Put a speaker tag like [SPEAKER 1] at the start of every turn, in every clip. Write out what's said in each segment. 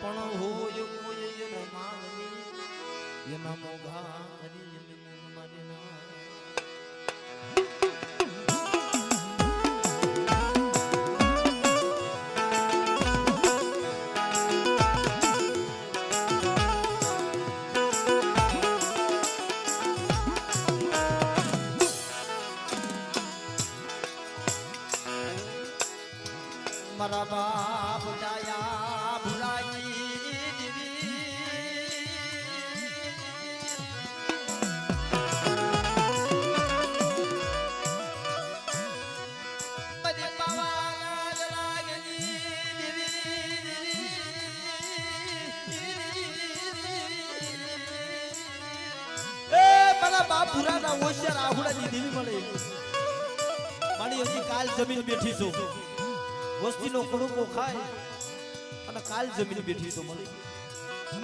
[SPEAKER 1] પણ હોય કોઈ રમાવી એના મોઘા મારા બાપ જાય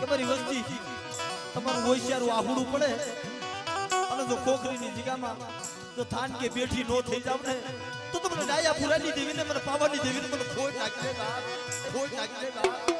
[SPEAKER 1] તમારી વસ્તી, તમારું હોશિયારું આહુડું પડે અને જો ખોખરીની જગ્યામાં જો થાન કે બેઠી નો થઈ જાવ ને, તો તમને ડાયા પુરાની દેવીને મને પાવાની દેવીને મને ખોટ નાખી દે ખોટ નાખી દે